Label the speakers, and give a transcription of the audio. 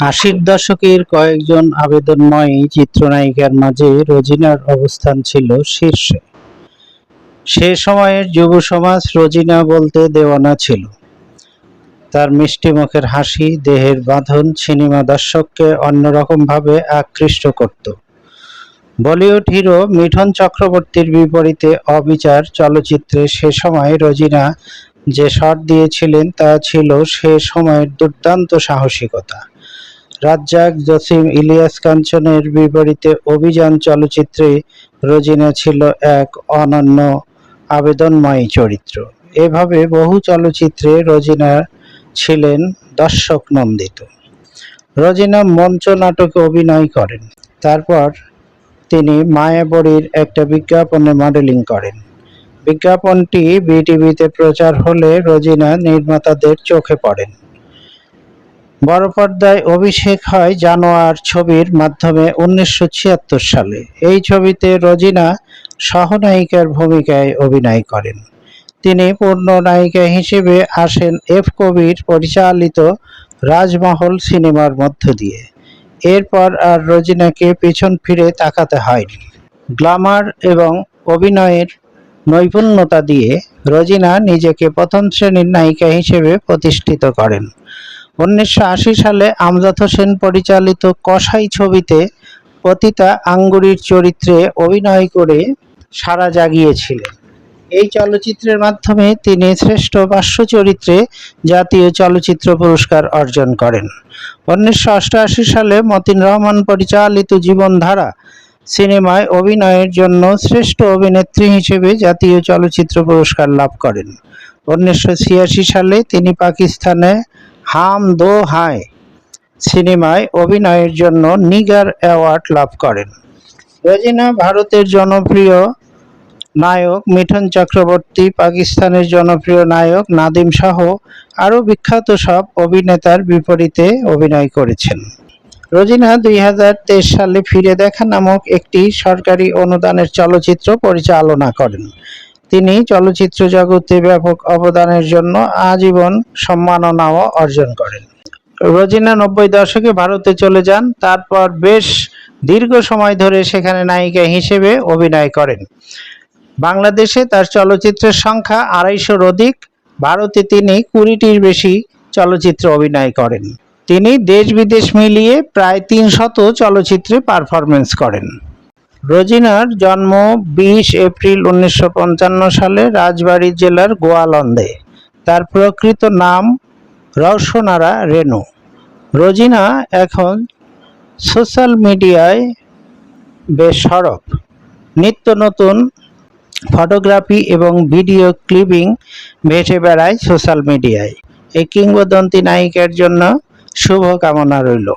Speaker 1: আশির দশকের কয়েকজন আবেদনময়ী চিত্রনায়িকার মাঝে রোজিনার অবস্থান ছিল শীর্ষে। সে সময়ের যুব সমাজ রোজিনা বলতে দেওয়ানা ছিল। তার মিষ্টি মুখের হাসি, দেহের বাঁধন সিনেমা দর্শককে অন্যরকমভাবে আকৃষ্ট করত। বলিউড হিরো মিঠুন চক্রবর্তীর বিপরীতে অবিচার চলচ্চিত্রে সে সময় রোজিনা যে শট দিয়েছিলেন তা ছিল সে সময়ের দুর্দান্ত সাহসিকতা। রাজ্জাক জসিম, ইলিয়াস কাঞ্চনের বিপরীতে অভিযান চলচ্চিত্রে রোজিনা ছিল এক অনন্য আবেদনময়ী চরিত্র। এভাবে বহু চলচ্চিত্রে রোজিনা ছিলেন দর্শক নন্দিত। রোজিনা মঞ্চ নাটকে অভিনয় করেন। তারপর তিনি মায়াবড়ির একটা বিজ্ঞাপনে মডেলিং করেন। বিজ্ঞাপনটি বিটিভিতে প্রচার হলে রোজিনা নির্মাতাদের চোখে পড়েন। বড় পর্দায় অভিষেক হয় জানোয়ার ছবির মাধ্যমে উনিশশো ছিয়াত্তর সালে। এই ছবিতে রজিনা সহনায়িকার ভূমিকায় অভিনয় করেন। তিনি পূর্ণ নায়িকা হিসেবে আসেন এফ কবির পরিচালিত রাজমহল সিনেমার মধ্য দিয়ে। এরপর আর রোজিনাকে পিছন ফিরে তাকাতে হয়নি। গ্লামার এবং অভিনয়ের নৈপুণ্যতা দিয়ে রজিনা নিজেকে প্রথম শ্রেণির নায়িকা হিসেবে প্রতিষ্ঠিত করেন। উনিশশো আশি সালে আমজাদ হোসেন পরিচালিত কসাই ছবিতে পতিতা আঙ্গুরির চরিত্রে অভিনয় করে সাড়া জাগিয়েছিলেন। এই চলচ্চিত্রের মাধ্যমে তিনি শ্রেষ্ঠ পার্শ্ব চরিত্রে জাতীয় চলচ্চিত্র পুরস্কার অর্জন করেন। উনিশশো অষ্টআশি সালে মতিন রহমান পরিচালিত জীবনধারা সিনেমায় অভিনয়ের জন্য শ্রেষ্ঠ অভিনেত্রী হিসেবে জাতীয় চলচ্চিত্র পুরস্কার লাভ করেন। উনিশশো ছিয়াশি সালে তিনি পাকিস্তানে হাম দো হায় সিনেমায় অভিনয়ের জন্য নিগার অ্যাওয়ার্ড লাভ করেন। রোজিনা ভারতের জনপ্রিয় নায়ক, মিঠুন চক্রবর্তী, পাকিস্তানের জনপ্রিয় নায়ক নাদিম শাহ আরও বিখ্যাত সব অভিনেতার বিপরীতে অভিনয় করেছেন। রোজিনা দুই হাজার তেইশ সালে ফিরে দেখা নামক একটি সরকারি অনুদানের চলচ্চিত্র পরিচালনা করেন। তিনি চলচ্চিত্র জগতে ব্যাপক অবদানের জন্য আজীবন সম্মাননাও অর্জন করেন। রোজিনা নব্বই দশকে ভারতে চলে যান, তারপর বেশ দীর্ঘ সময় ধরে সেখানে নায়িকা হিসেবে অভিনয় করেন। বাংলাদেশে তার চলচ্চিত্রের সংখ্যা আড়াইশোর অধিক, ভারতে তিনি কুড়িটির বেশি চলচ্চিত্রে অভিনয় করেন। তিনি দেশ বিদেশ মিলিয়ে প্রায় তিনশত চলচ্চিত্রে পারফরমেন্স করেন। রোজিনার জন্ম বিশ এপ্রিল উনিশশো পঞ্চান্ন সালে রাজবাড়ী জেলার গোয়ালন্দে। তার প্রকৃত নাম রওশনারা রেনু রোজিনা এখন সোশ্যাল মিডিয়ায় বেশ সরব। নিত্য নতুন ফটোগ্রাফি এবং ভিডিও ক্লিপিং ভেসে বেড়ায় সোশ্যাল মিডিয়ায়। এই কিংবদন্তি নায়িকার জন্য শুভকামনা রইল।